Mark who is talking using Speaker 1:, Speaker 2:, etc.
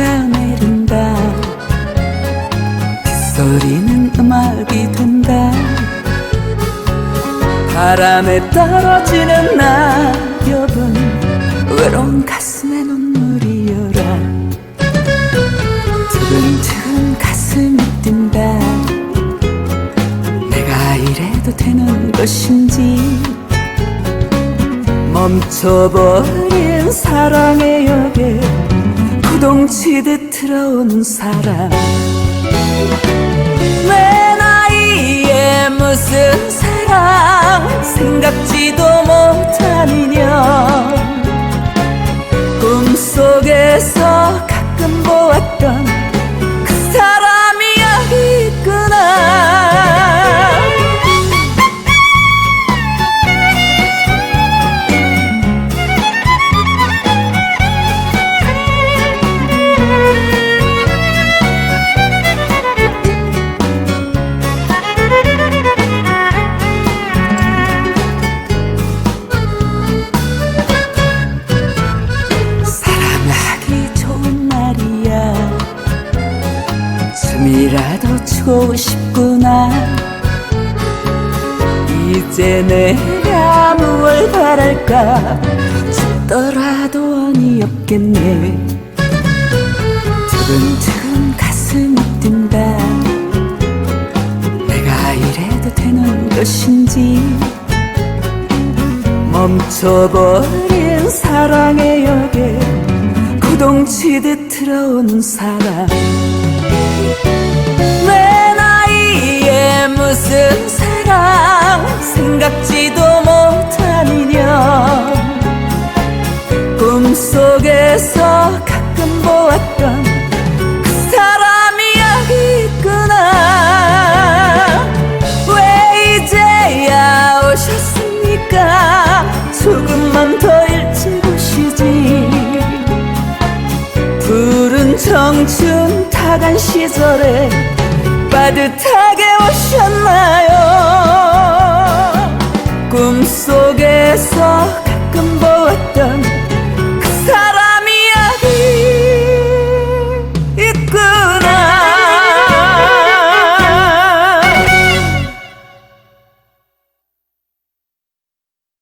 Speaker 1: 비가 내린다. 빗소리는 음악이 된다. 바람에 떨어지는 낙엽은 외로운 가슴에 눈물이 열어 두근두근 가슴이 뛴다. 내가 이래도 되는 것인지 멈춰버린 사랑의 구동치듯 들어오는 사람. 내 나이에 무슨 사랑 생각지도 못한 인연 춤이라도 추고 싶구나. 이제 내가 무얼 바랄까? 죽더라도 원이 없겠네. 두근두근 가슴이 뛴다. 내가 이래도 되는 것인지. 멈춰버린 사랑의 역에 구동치듯 들어오는 사람 무슨 사랑 생각지도 인연 꿈속에서 가끔 보았던 그 사람이 여기 있구나. 왜 이제야 오셨습니까? 조금만 더 일찍 오시지. 푸른 청춘 타간 시절에 빠듯하게 오셨나요? 꿈속에서 가끔 보았던